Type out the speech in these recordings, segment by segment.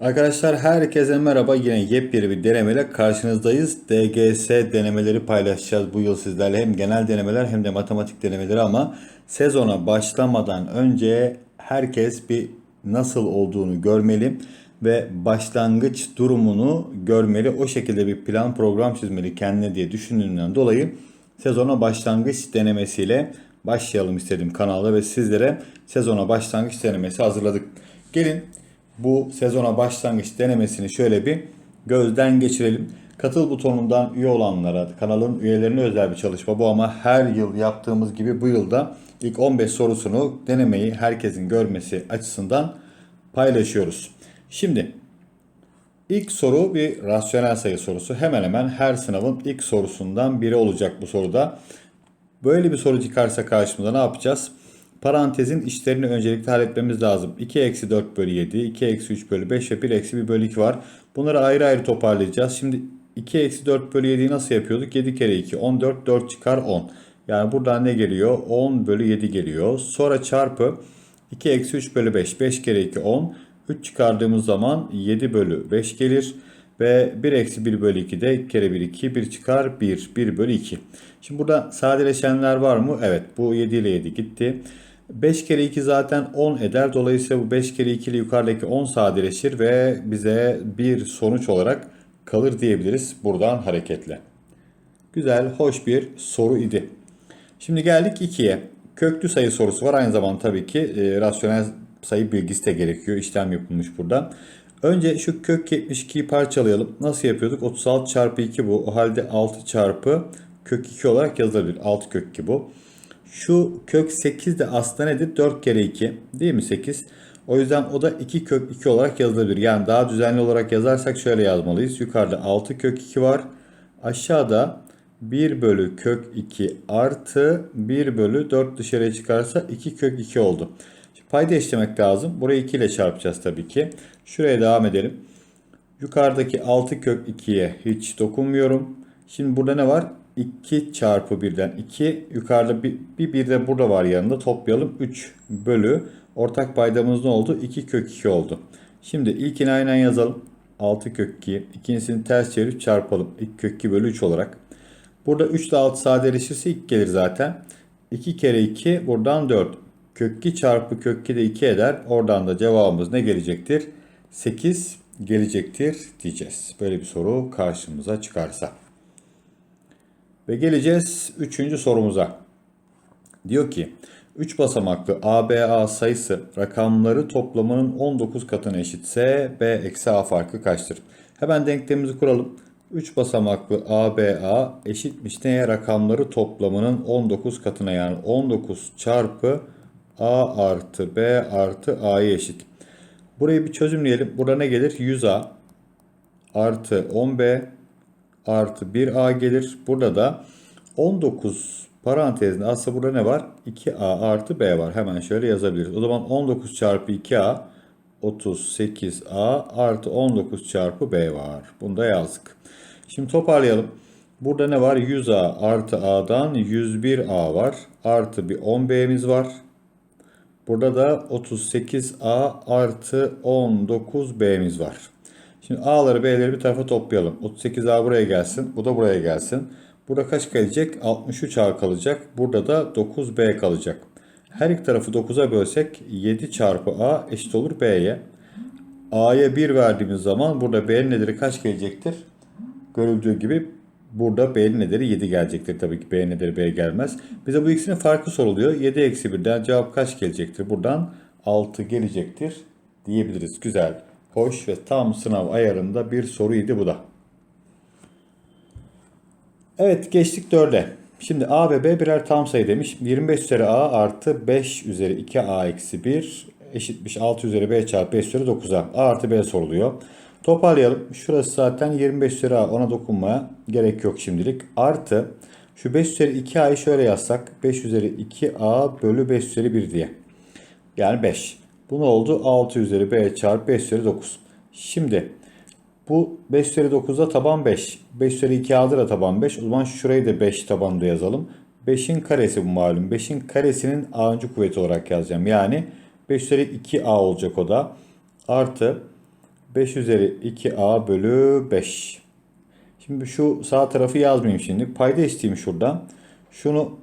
Arkadaşlar herkese merhaba. Yine yepyeni bir denemeyle karşınızdayız. DGS denemeleri paylaşacağız bu yıl sizlerle. Hem genel denemeler hem de matematik denemeleri ama sezona başlamadan önce herkes bir nasıl olduğunu görmeli ve başlangıç durumunu görmeli. O şekilde bir plan program çizmeli kendine diye düşündüğümden dolayı sezona başlangıç denemesiyle başlayalım istedim kanalda ve sizlere sezona başlangıç denemesi hazırladık. Gelin bu sezona başlangıç denemesini şöyle bir gözden geçirelim. Katıl butonundan üye olanlara, kanalın üyelerine özel bir çalışma bu ama her yıl yaptığımız gibi bu yılda ilk 15 sorusunu denemeyi herkesin görmesi açısından paylaşıyoruz. Şimdi ilk soru bir rasyonel sayı sorusu. Hemen hemen her sınavın ilk sorusundan biri olacak bu soruda. Böyle bir soru çıkarsa karşımıza ne yapacağız? Parantezin içlerini öncelikle halletmemiz lazım. 2 eksi 4 bölü 7, 2 eksi 3 bölü 5 ve 1 eksi 1 bölü 2 var. Bunları ayrı ayrı toparlayacağız. Şimdi 2 eksi 4 bölü 7'yi nasıl yapıyorduk? 7 kere 2, 14, 4 çıkar 10. Yani buradan ne geliyor? 10 bölü 7 geliyor. Sonra çarpı 2 eksi 3 bölü 5, 5 kere 2, 10. 3 çıkardığımız zaman 7 bölü 5 gelir. Ve 1 eksi 1 bölü 2 de 2 kere 1 2 1 çıkar 1 1 bölü 2. Şimdi burada sadeleşenler var mı? Evet bu 7 ile 7 gitti. 5 kere 2 zaten 10 eder. Dolayısıyla bu 5 kere 2 ile yukarıdaki 10 sadeleşir ve bize bir sonuç olarak kalır diyebiliriz buradan hareketle. Güzel, hoş bir soru idi. Şimdi geldik 2'ye. Köklü sayı sorusu var. Aynı zamanda tabii ki e, rasyonel sayı bilgisi de gerekiyor. İşlem yapılmış burada. Önce şu kök 72'yi parçalayalım. Nasıl yapıyorduk? 36 çarpı 2 bu. O halde 6 çarpı kök 2 olarak yazılabilir. 6 kök 2 bu. Şu kök 8 de aslında nedir? 4 kere 2 değil mi 8? O yüzden o da 2 kök 2 olarak yazılabilir. Yani daha düzenli olarak yazarsak şöyle yazmalıyız. Yukarıda 6 kök 2 var. Aşağıda 1 bölü kök 2 artı 1 bölü 4 dışarıya çıkarsa 2 kök 2 oldu. Payda eşlemek lazım. Burayı 2 ile çarpacağız tabii ki. Şuraya devam edelim. Yukarıdaki 6 kök 2'ye hiç dokunmuyorum. Şimdi burada ne var? 2 çarpı 1'den 2. Yukarıda bir, bir, bir de burada var yanında. Toplayalım. 3 bölü. Ortak paydamız ne oldu? 2 kök 2 oldu. Şimdi ilkini aynen yazalım. 6 kök 2. İkincisini ters çevirip çarpalım. 2 kök 2 bölü 3 olarak. Burada 3 ile 6 sadeleşirse 2 gelir zaten. 2 kere 2 buradan 4. Kök 2 çarpı kök 2 de 2 eder. Oradan da cevabımız ne gelecektir? 8 gelecektir diyeceğiz. Böyle bir soru karşımıza çıkarsa. Ve geleceğiz 3. sorumuza. Diyor ki 3 basamaklı ABA sayısı rakamları toplamının 19 katına eşitse B eksi A farkı kaçtır? Hemen denklemimizi kuralım. 3 basamaklı ABA eşitmiş neye? Rakamları toplamının 19 katına yani 19 çarpı A artı B artı A'ya eşit. Burayı bir çözümleyelim. Burada ne gelir? 100A artı 10B artı 1A gelir. Burada da 19 parantezinde aslında burada ne var? 2A artı B var. Hemen şöyle yazabiliriz. O zaman 19 çarpı 2A 38A artı 19 çarpı B var. Bunu da yazdık. Şimdi toparlayalım. Burada ne var? 100A artı A'dan 101A var. Artı bir 10B'miz var. Burada da 38A artı 19B'miz var. Şimdi A'ları B'leri bir tarafa toplayalım. 38A buraya gelsin. Bu da buraya gelsin. Burada kaç gelecek? 63 A kalacak. Burada da 9B kalacak. Her iki tarafı 9'a bölsek 7 çarpı A eşit olur B'ye. A'ya 1 verdiğimiz zaman burada B'nin nediri kaç gelecektir? Görüldüğü gibi burada B'nin nediri 7 gelecektir. Tabii ki B nediri B gelmez. Bize bu ikisinin farkı soruluyor. 7 eksi 1'den cevap kaç gelecektir? Buradan 6 gelecektir diyebiliriz. Güzel, hoş ve tam sınav ayarında bir soruydu bu da. Evet geçtik 4'e. Şimdi A ve B birer tam sayı demiş. 25 üzeri A artı 5 üzeri 2A eksi 1 eşitmiş 6 üzeri B çarpı 5 üzeri 9A. A artı B soruluyor. Toparlayalım. Şurası zaten 25 üzeri A ona dokunmaya gerek yok şimdilik. Artı şu 5 üzeri 2A'yı şöyle yazsak 5 üzeri 2A bölü 5 üzeri 1 diye. Yani 5. Bu ne oldu? 6 üzeri B çarpı 5 üzeri 9. Şimdi bu 5 üzeri 9'da taban 5. 5 üzeri 2A'da da taban 5. O zaman şurayı da 5 tabanında yazalım. 5'in karesi bu malum. 5'in karesinin A'ncı kuvveti olarak yazacağım. Yani 5 üzeri 2A olacak o da. Artı 5 üzeri 2a bölü 5. Şimdi şu sağ tarafı yazmayayım şimdi. Payda isteyeyim şuradan. Şunu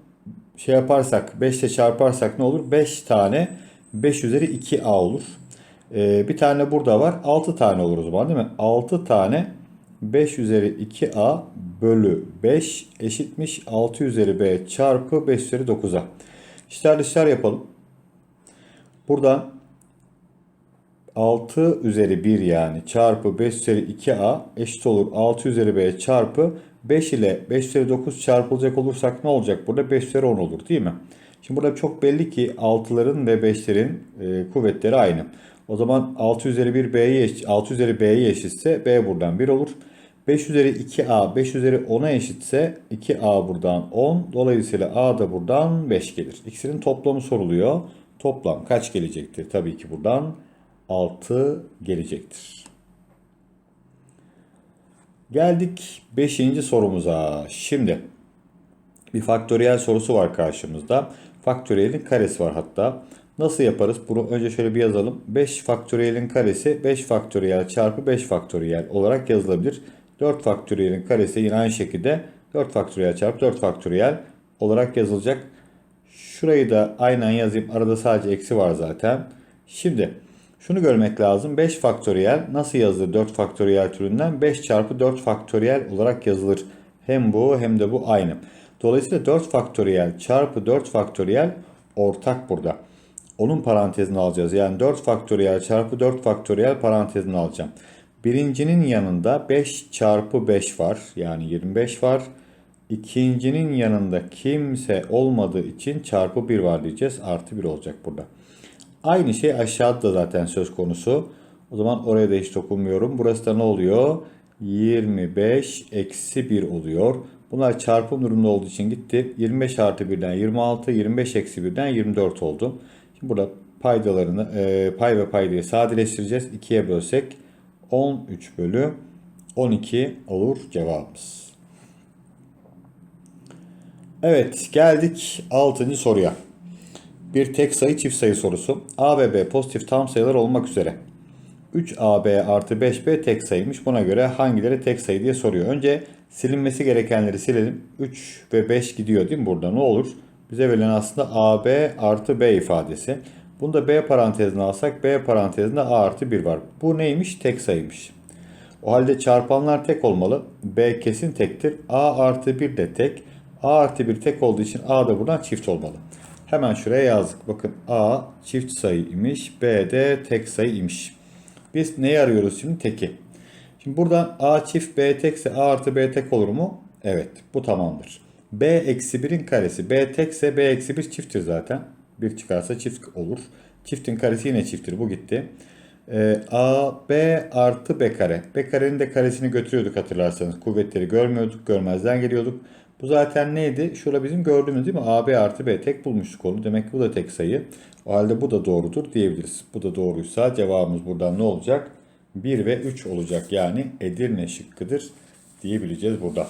şey yaparsak 5 ile çarparsak ne olur? 5 tane 5 üzeri 2a olur. Ee, bir tane burada var. 6 tane olur o zaman değil mi? 6 tane 5 üzeri 2a bölü 5 eşitmiş 6 üzeri b çarpı 5 üzeri 9'a. İşler dışlar yapalım. Buradan 6 üzeri 1 yani çarpı 5 üzeri 2a eşit olur 6 üzeri b çarpı 5 ile 5 üzeri 9 çarpılacak olursak ne olacak? Burada 5 üzeri 10 olur değil mi? Şimdi burada çok belli ki 6'ların ve 5'lerin e, kuvvetleri aynı. O zaman 6 üzeri 1 b'ye eşit, 6 üzeri b'ye eşitse b buradan 1 olur. 5 üzeri 2a 5 üzeri 10'a eşitse 2a buradan 10. Dolayısıyla a da buradan 5 gelir. İkisinin toplamı soruluyor. Toplam kaç gelecektir? Tabii ki buradan 6 gelecektir. Geldik 5. sorumuza. Şimdi bir faktöriyel sorusu var karşımızda. Faktöriyelin karesi var hatta. Nasıl yaparız? Bunu önce şöyle bir yazalım. 5 faktöriyelin karesi 5 faktöriyel çarpı 5 faktöriyel olarak yazılabilir. 4 faktöriyelin karesi yine aynı şekilde 4 faktöriyel çarpı 4 faktöriyel olarak yazılacak. Şurayı da aynen yazayım. Arada sadece eksi var zaten. Şimdi şunu görmek lazım. 5 faktöriyel nasıl yazılır 4 faktöriyel türünden? 5 çarpı 4 faktöriyel olarak yazılır. Hem bu hem de bu aynı. Dolayısıyla 4 faktöriyel çarpı 4 faktöriyel ortak burada. Onun parantezini alacağız. Yani 4 faktöriyel çarpı 4 faktöriyel parantezini alacağım. Birincinin yanında 5 çarpı 5 var. Yani 25 var. İkincinin yanında kimse olmadığı için çarpı 1 var diyeceğiz. Artı 1 olacak burada. Aynı şey aşağıda zaten söz konusu. O zaman oraya da hiç dokunmuyorum. Burası da ne oluyor? 25 eksi 1 oluyor. Bunlar çarpım durumunda olduğu için gitti. 25 artı 1'den 26, 25 eksi 1'den 24 oldu. Şimdi burada paydalarını, e, pay ve paydayı sadeleştireceğiz. 2'ye bölsek 13 bölü 12 olur cevabımız. Evet geldik 6. soruya. Bir tek sayı çift sayı sorusu. A ve B pozitif tam sayılar olmak üzere. 3AB artı 5B tek sayıymış. Buna göre hangileri tek sayı diye soruyor. Önce silinmesi gerekenleri silelim. 3 ve 5 gidiyor değil mi burada? Ne olur? Bize verilen aslında AB artı B ifadesi. Bunu da B parantezine alsak B parantezinde A artı 1 var. Bu neymiş? Tek sayıymış. O halde çarpanlar tek olmalı. B kesin tektir. A artı 1 de tek. A artı 1 tek olduğu için A da buradan çift olmalı. Hemen şuraya yazdık. Bakın A çift sayıymış. B de tek sayıymış. Biz neyi arıyoruz şimdi? Teki. Şimdi buradan A çift B tekse A artı B tek olur mu? Evet. Bu tamamdır. B eksi 1'in karesi. B tekse B eksi 1 çifttir zaten. 1 çıkarsa çift olur. Çiftin karesi yine çifttir. Bu gitti. Ee, A, B artı B kare. B karenin de karesini götürüyorduk hatırlarsanız. Kuvvetleri görmüyorduk. Görmezden geliyorduk. Bu zaten neydi? Şurada bizim gördüğümüz değil mi? AB artı B tek bulmuştuk onu. Demek ki bu da tek sayı. O halde bu da doğrudur diyebiliriz. Bu da doğruysa cevabımız buradan ne olacak? 1 ve 3 olacak. Yani Edirne şıkkıdır diyebileceğiz burada.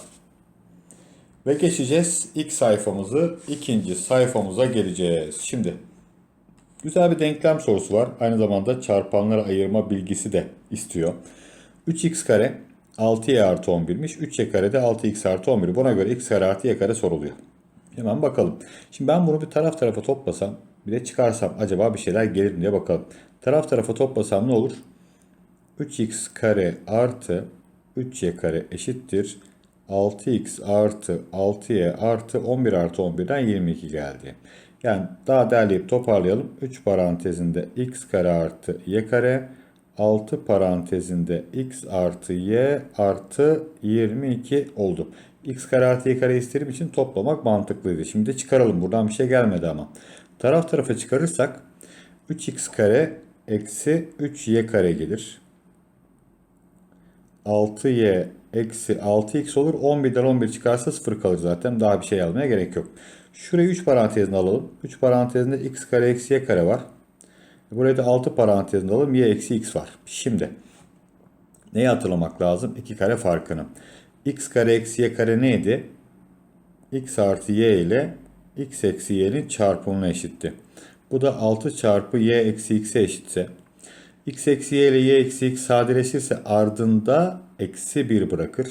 Ve geçeceğiz ilk sayfamızı ikinci sayfamıza geleceğiz. Şimdi güzel bir denklem sorusu var. Aynı zamanda çarpanlara ayırma bilgisi de istiyor. 3x kare 6y artı 11'miş. 3y kare de 6x artı 11. Buna göre x kare artı y kare soruluyor. Hemen bakalım. Şimdi ben bunu bir taraf tarafa toplasam bir de çıkarsam acaba bir şeyler gelir mi diye bakalım. Taraf tarafa toplasam ne olur? 3x kare artı 3y kare eşittir. 6x artı 6y artı 11 artı 11'den 22 geldi. Yani daha derleyip toparlayalım. 3 parantezinde x kare artı y kare 6 parantezinde x artı y artı 22 oldu. x kare artı y kare istediğim için toplamak mantıklıydı. Şimdi çıkaralım. Buradan bir şey gelmedi ama. Taraf tarafa çıkarırsak 3x kare eksi 3y kare gelir. 6y eksi 6x olur. 11'den 11 çıkarsa 0 kalır zaten. Daha bir şey almaya gerek yok. Şurayı 3 parantezine alalım. 3 parantezinde x kare eksi y kare var. Buraya da 6 parantezinde alalım. Y eksi x var. Şimdi neyi hatırlamak lazım? 2 kare farkını. x kare eksi y kare neydi? x artı y ile x eksi y'nin çarpımına eşitti. Bu da 6 çarpı y eksi x'e eşitse x eksi y ile y eksi x sadeleşirse ardında eksi 1 bırakır.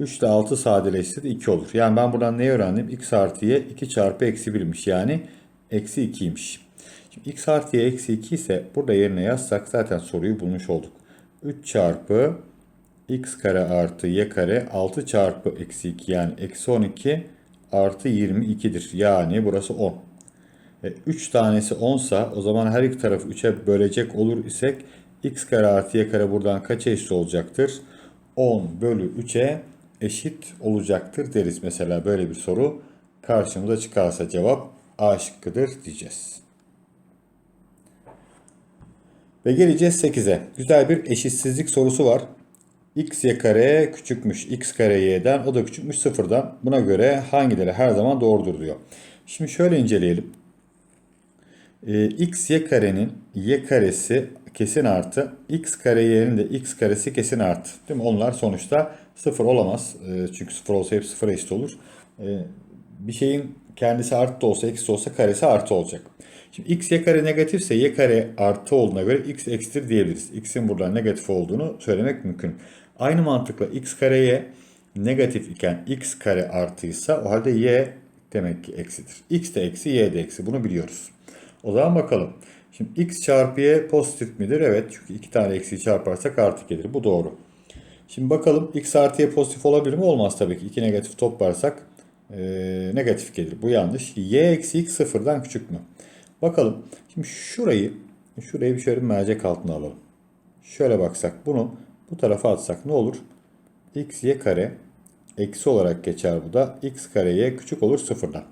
3 ile 6 sadeleşti de 2 olur. Yani ben buradan neyi öğrendim? x artı y 2 çarpı eksi 1'miş. Yani eksi 2'ymiş. Şimdi x artı y eksi 2 ise burada yerine yazsak zaten soruyu bulmuş olduk. 3 çarpı x kare artı y kare 6 çarpı eksi 2 yani eksi 12 artı 22'dir. Yani burası 10. 3 tanesi 10 sa o zaman her iki tarafı 3'e bölecek olur isek x kare artı y kare buradan kaça eşit olacaktır? 10 bölü 3'e eşit olacaktır deriz. Mesela böyle bir soru karşımıza çıkarsa cevap A şıkkıdır diyeceğiz. Ve geleceğiz 8'e. Güzel bir eşitsizlik sorusu var. x y kare küçükmüş x kare y'den o da küçükmüş sıfırdan. Buna göre hangileri her zaman doğrudur diyor. Şimdi şöyle inceleyelim. Ee, x y karenin y karesi kesin artı x kare y'nin de x karesi kesin artı. Değil mi? Onlar sonuçta sıfır olamaz. Ee, çünkü sıfır olsa hep sıfır eşit olur. Ee, bir şeyin kendisi artı olsa eksi olsa karesi artı olacak. Şimdi x y kare negatifse y kare artı olduğuna göre x eksidir diyebiliriz. x'in buradan negatif olduğunu söylemek mümkün. Aynı mantıkla x kareye negatif iken x kare artıysa o halde y demek ki eksidir. x de eksi y de eksi bunu biliyoruz. O zaman bakalım. Şimdi x çarpı y pozitif midir? Evet çünkü iki tane eksiği çarparsak artı gelir. Bu doğru. Şimdi bakalım x artı y pozitif olabilir mi? Olmaz tabii ki. İki negatif toplarsak e, negatif gelir. Bu yanlış. y eksi x sıfırdan küçük mü? Bakalım. Şimdi şurayı şurayı bir şöyle bir mercek altına alalım. Şöyle baksak bunu bu tarafa atsak ne olur? x y kare eksi olarak geçer bu da. x kare y küçük olur sıfırdan.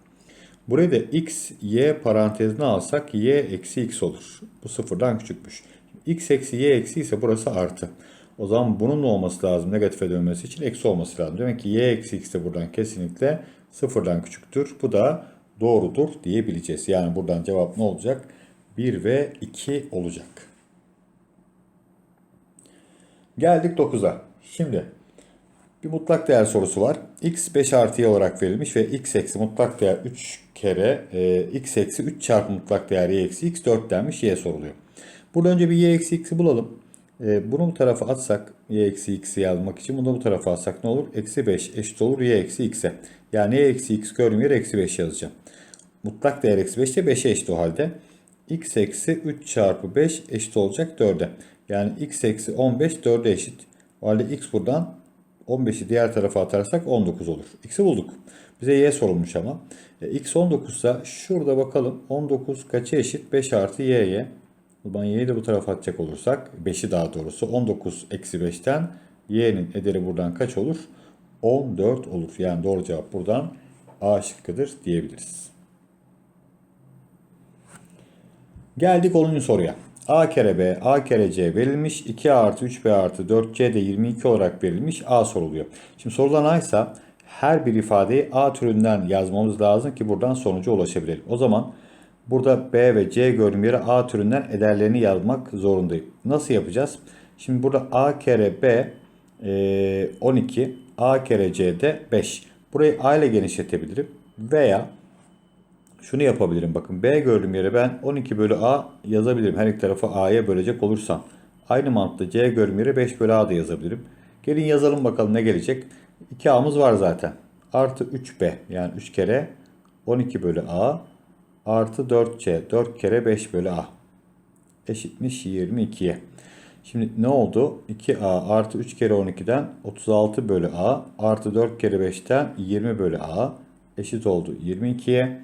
Burayı da x y parantezine alsak y eksi x olur. Bu sıfırdan küçükmüş. x eksi y eksi ise burası artı. O zaman bunun olması lazım negatife dönmesi için eksi olması lazım. Demek ki y eksi x de buradan kesinlikle sıfırdan küçüktür. Bu da doğrudur diyebileceğiz. Yani buradan cevap ne olacak? 1 ve 2 olacak. Geldik 9'a. Şimdi bir mutlak değer sorusu var. x 5 artı y olarak verilmiş ve x eksi mutlak değer 3 kere e, x eksi 3 çarpı mutlak değer y eksi x 4 denmiş y soruluyor. Burada önce bir y eksi x'i bulalım. E, bunu bu tarafa atsak y eksi x'i yazmak için bunu bu tarafa atsak ne olur? Eksi 5 eşit olur y eksi x'e. Yani eksi x gördüğüm eksi 5 yazacağım. Mutlak değer eksi 5 de 5'e eşit o halde. x eksi 3 çarpı 5 eşit olacak 4'e. Yani x eksi 15 4'e eşit. O halde x buradan 15'i diğer tarafa atarsak 19 olur. X'i bulduk. Bize y sorulmuş ama. E, x 19 ise şurada bakalım 19 kaça eşit? 5 artı y'ye. O zaman y'yi de bu tarafa atacak olursak 5'i daha doğrusu 19 eksi 5'ten y'nin ederi buradan kaç olur? 14 olur. Yani doğru cevap buradan A şıkkıdır diyebiliriz. Geldik 10. soruya. A kere B, A kere C verilmiş. 2A artı 3B artı 4C de 22 olarak verilmiş. A soruluyor. Şimdi sorulan A ise her bir ifadeyi A türünden yazmamız lazım ki buradan sonuca ulaşabilelim. O zaman burada B ve C gördüğüm A türünden ederlerini yazmak zorundayım. Nasıl yapacağız? Şimdi burada A kere B e, 12, A kere C de 5. Burayı A ile genişletebilirim. Veya şunu yapabilirim. Bakın B gördüğüm yere ben 12 bölü A yazabilirim. Her iki tarafı A'ya bölecek olursam. Aynı mantıkla C gördüğüm yere 5 bölü A da yazabilirim. Gelin yazalım bakalım ne gelecek. 2A'mız var zaten. Artı 3B yani 3 kere 12 bölü A artı 4C 4 kere 5 bölü A eşitmiş 22'ye. Şimdi ne oldu? 2A artı 3 kere 12'den 36 bölü A artı 4 kere 5'ten 20 bölü A eşit oldu 22'ye.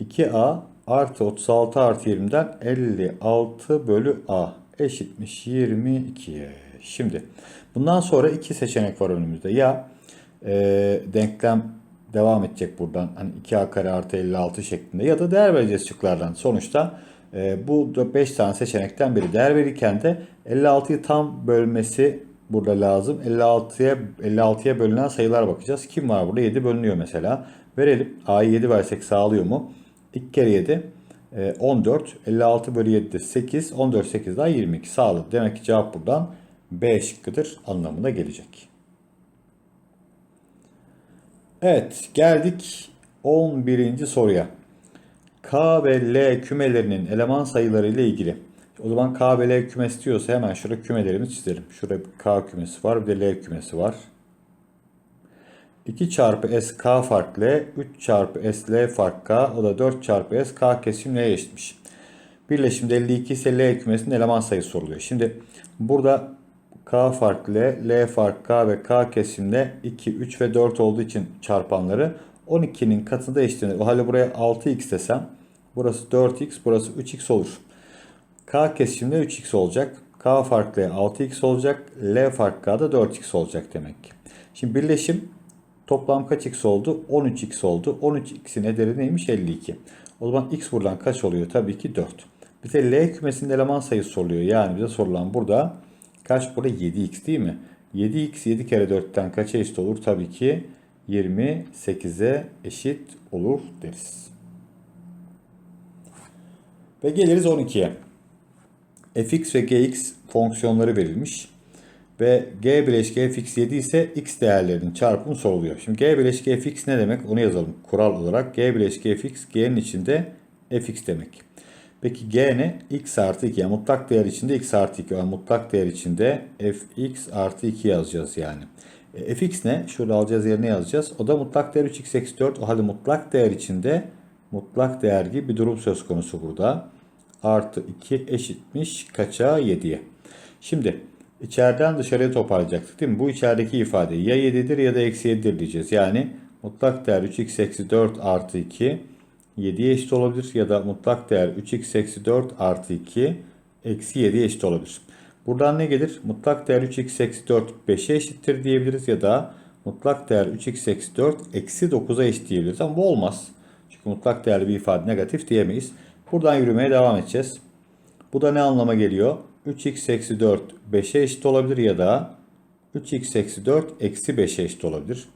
2A artı 36 artı 20'den 56 bölü A eşitmiş 22'ye. Şimdi bundan sonra iki seçenek var önümüzde. Ya e, denklem devam edecek buradan. Hani 2A kare artı 56 şeklinde ya da değer vereceğiz şıklardan. Sonuçta e, bu 5 tane seçenekten biri. Değer verirken de 56'yı tam bölmesi burada lazım. 56'ya 56'ya bölünen sayılar bakacağız. Kim var burada? 7 bölünüyor mesela. Verelim. A'yı 7 versek sağlıyor mu? 2 kere 7 14. 56 bölü 7 de 8. 14 8 daha 22 sağladı. Demek ki cevap buradan B şıkkıdır anlamına gelecek. Evet geldik 11. soruya. K ve L kümelerinin eleman sayıları ile ilgili O zaman K ve L kümesi diyorsa hemen şurada kümelerimizi çizelim. Şurada bir K kümesi var bir de L kümesi var. 2 çarpı S K fark L, 3 çarpı S L fark K, o da 4 çarpı S K kesim L'ye eşitmiş. Birleşimde 52 ise L kümesinin eleman sayısı soruluyor. Şimdi burada K fark L, L fark K ve K kesimde 2, 3 ve 4 olduğu için çarpanları 12'nin katında eşitlenir. O halde buraya 6x desem burası 4x, burası 3x olur. K kesimde 3x olacak. K fark L 6x olacak. L fark K da 4x olacak demek ki. Şimdi birleşim toplam kaç x oldu? 13x oldu. 13x'in ederi neymiş? 52. O zaman x buradan kaç oluyor? Tabii ki 4. Bize L kümesinin eleman sayısı soruluyor. Yani bize sorulan burada kaç burada? 7x değil mi? 7x 7 kere 4'ten kaça eşit olur? Tabii ki 28'e eşit olur deriz. Ve geliriz 12'ye. fx ve gx fonksiyonları verilmiş. Ve g bileşke fx 7 ise x değerlerinin çarpımı soruluyor. Şimdi g bileşke fx ne demek? Onu yazalım kural olarak. g bileşke fx g'nin içinde fx demek. Peki g ne? x artı 2. Yani mutlak değer içinde x artı 2. Yani mutlak değer içinde fx artı 2 yazacağız yani. E, fx ne? Şurada alacağız yerine yazacağız. O da mutlak değer 3x eksi 4. O halde mutlak değer içinde mutlak değer gibi bir durum söz konusu burada. Artı 2 eşitmiş kaça? 7'ye. Şimdi içeriden dışarıya toparlayacaktık değil mi? Bu içerideki ifade ya 7'dir ya da eksi 7'dir diyeceğiz. Yani mutlak değer 3x eksi 4 artı 2 7'ye eşit olabilir ya da mutlak değer 3x eksi 4 artı 2 eksi 7'ye eşit olabilir. Buradan ne gelir? Mutlak değer 3x eksi 4 5'e eşittir diyebiliriz ya da mutlak değer 3x eksi 4 eksi 9'a eşit diyebiliriz. Ama bu olmaz. Çünkü mutlak değerli bir ifade negatif diyemeyiz. Buradan yürümeye devam edeceğiz. Bu da ne anlama geliyor? 3x eksi 4 5'e eşit olabilir ya da 3x eksi 4 eksi 5'e eşit olabilir.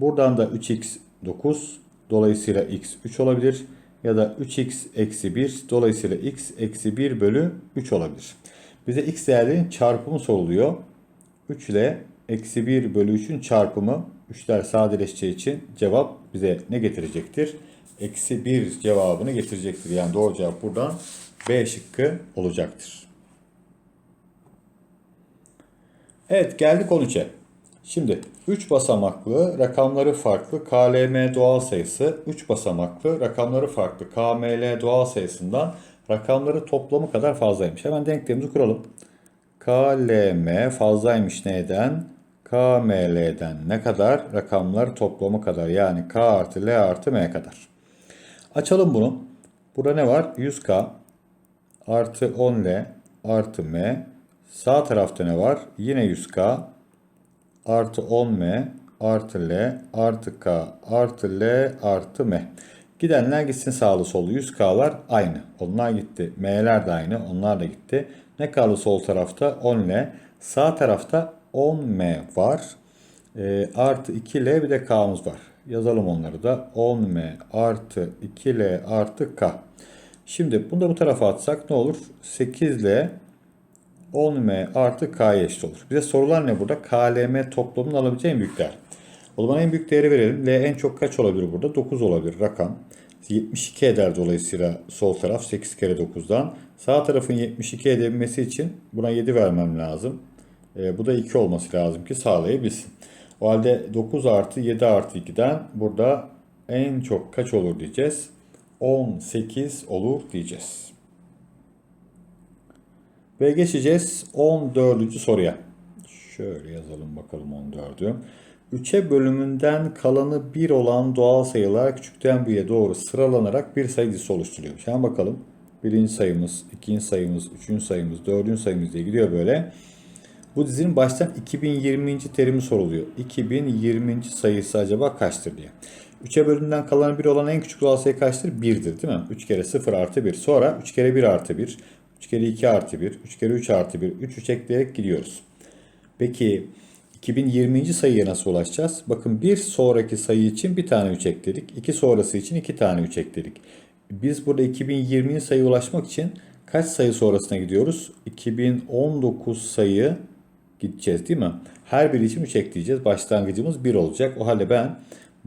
Buradan da 3x 9 dolayısıyla x 3 olabilir. Ya da 3x eksi 1 dolayısıyla x eksi 1 bölü 3 olabilir. Bize x değerlerinin çarpımı soruluyor. 3 ile eksi 1 bölü 3'ün çarpımı 3'ler sadeleşeceği için cevap bize ne getirecektir? Eksi 1 cevabını getirecektir. Yani doğru cevap buradan B şıkkı olacaktır. Evet geldik 13'e. Şimdi 3 basamaklı rakamları farklı KLM doğal sayısı 3 basamaklı rakamları farklı KML doğal sayısından rakamları toplamı kadar fazlaymış. Hemen denklemimizi kuralım. KLM fazlaymış neyden? KML'den ne kadar? Rakamlar toplamı kadar. Yani K artı L artı M kadar. Açalım bunu. Burada ne var? 100K artı 10L artı M. Sağ tarafta ne var? Yine 100K artı 10M artı L artı K artı L artı M. Gidenler gitsin sağlı sollu. 100K'lar aynı. Onlar gitti. M'ler de aynı. Onlar da gitti. Ne kaldı sol tarafta? 10L. Sağ tarafta 10M var. E, artı 2L bir de K'mız var. Yazalım onları da. 10M artı 2L artı K. Şimdi bunu da bu tarafa atsak ne olur? 8L 10M artı K'ya eşit olur. Bize sorular ne burada? KLM toplamının alabileceği en büyük değer. O zaman en büyük değeri verelim. L en çok kaç olabilir burada? 9 olabilir rakam. 72 eder dolayısıyla sol taraf 8 kere 9'dan. Sağ tarafın 72 edebilmesi için buna 7 vermem lazım. E, bu da 2 olması lazım ki sağlayabilsin. O halde 9 artı 7 artı 2'den burada en çok kaç olur diyeceğiz. 18 olur diyeceğiz. Ve geçeceğiz 14. soruya. Şöyle yazalım bakalım 14'ü. 3'e bölümünden kalanı 1 olan doğal sayılar küçükten büyüğe doğru sıralanarak bir sayı dizisi oluşturuyor. Hemen bakalım. Birinci sayımız, ikinci sayımız, üçüncü sayımız, dördüncü sayımız diye gidiyor böyle. Bu dizinin baştan 2020. terimi soruluyor. 2020. sayısı acaba kaçtır diye. 3'e bölümünden kalan 1 olan en küçük doğal sayı kaçtır? 1'dir değil mi? 3 kere 0 artı 1. Sonra 3 kere 1 artı 1. 3 kere 2 artı 1. 3 kere 3 artı 1. 3 3 ekleyerek gidiyoruz. Peki 2020. sayıya nasıl ulaşacağız? Bakın bir sonraki sayı için bir tane 3 ekledik. İki sonrası için iki tane 3 ekledik. Biz burada 2020 sayıya ulaşmak için kaç sayı sonrasına gidiyoruz? 2019 sayı gideceğiz değil mi? Her biri için 3 ekleyeceğiz. Başlangıcımız 1 olacak. O halde ben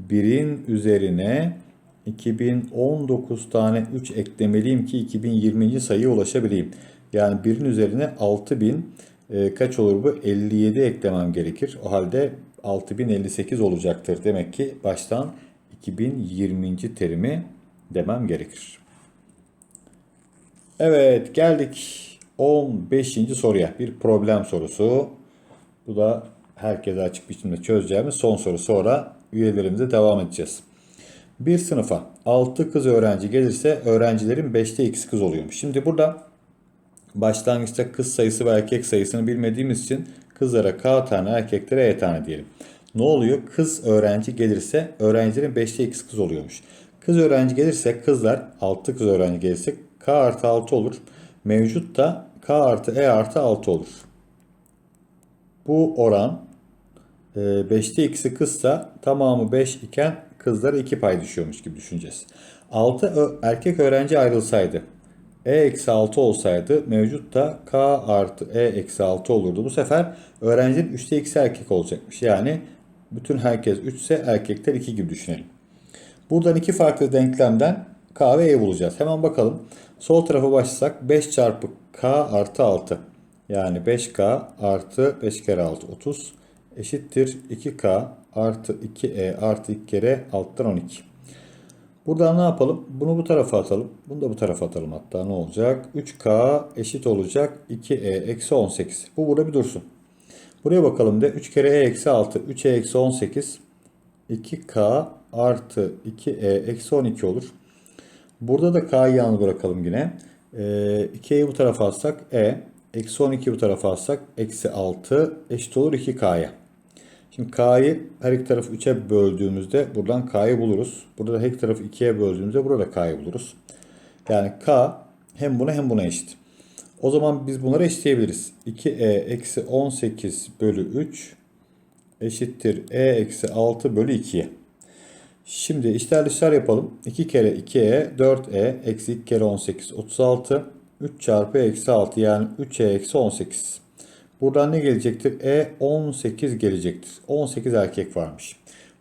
1'in üzerine 2019 tane 3 eklemeliyim ki 2020. sayıya ulaşabileyim. Yani birin üzerine 6000 e, kaç olur bu? 57 eklemem gerekir. O halde 6058 olacaktır. Demek ki baştan 2020. terimi demem gerekir. Evet geldik 15. soruya. Bir problem sorusu. Bu da herkese açık biçimde çözeceğimiz son soru. Sonra üyelerimize devam edeceğiz. Bir sınıfa 6 kız öğrenci gelirse öğrencilerin 5'te 2'si kız oluyormuş. Şimdi burada başlangıçta kız sayısı ve erkek sayısını bilmediğimiz için kızlara K tane erkeklere E tane diyelim. Ne oluyor? Kız öğrenci gelirse öğrencilerin 5'te 2'si kız oluyormuş. Kız öğrenci gelirse kızlar 6 kız öğrenci gelirse K artı 6 olur. Mevcut da K artı E artı 6 olur. Bu oran 5'te 2'si kızsa tamamı 5 iken kızlara 2 pay düşüyormuş gibi düşüneceğiz. 6 erkek öğrenci ayrılsaydı E eksi 6 olsaydı mevcut da K artı E eksi 6 olurdu. Bu sefer öğrencinin 3'te 2'si erkek olacakmış. Yani bütün herkes 3 ise erkekler 2 gibi düşünelim. Buradan iki farklı denklemden K ve E bulacağız. Hemen bakalım. Sol tarafa başlasak 5 çarpı K artı 6. Yani 5K artı 5 kere 6 30 eşittir 2K artı 2E artı 2 kere 6'dan 12. Buradan ne yapalım? Bunu bu tarafa atalım. Bunu da bu tarafa atalım hatta ne olacak? 3K eşit olacak 2E eksi 18. Bu burada bir dursun. Buraya bakalım de 3 kere E eksi 6. 3E eksi 18. 2K artı 2E eksi 12 olur. Burada da K'yı yalnız bırakalım yine. E, 2'yi bu tarafa alsak E. Eksi 12 bu tarafa alsak eksi 6 eşit olur 2K'ya. Şimdi K'yı her iki tarafı 3'e böldüğümüzde buradan K'yı buluruz. Burada da her iki tarafı 2'ye böldüğümüzde burada K'yı buluruz. Yani K hem buna hem buna eşit. O zaman biz bunları eşitleyebiliriz. 2E eksi 18 bölü 3 eşittir E eksi 6 bölü 2'ye. Şimdi işler dışlar yapalım. 2 kere 2E 4E eksi 2 kere 18 36 3 çarpı eksi 6 yani 3E eksi 18. Buradan ne gelecektir? E 18 gelecektir. 18 erkek varmış.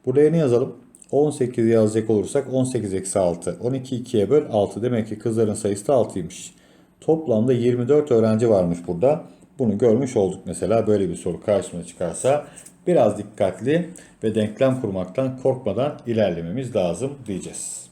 Buraya ne yazalım? 18 yazacak olursak 18 eksi 6. 12 2'ye böl 6. Demek ki kızların sayısı da 6'ymış. Toplamda 24 öğrenci varmış burada. Bunu görmüş olduk mesela böyle bir soru karşımıza çıkarsa biraz dikkatli ve denklem kurmaktan korkmadan ilerlememiz lazım diyeceğiz.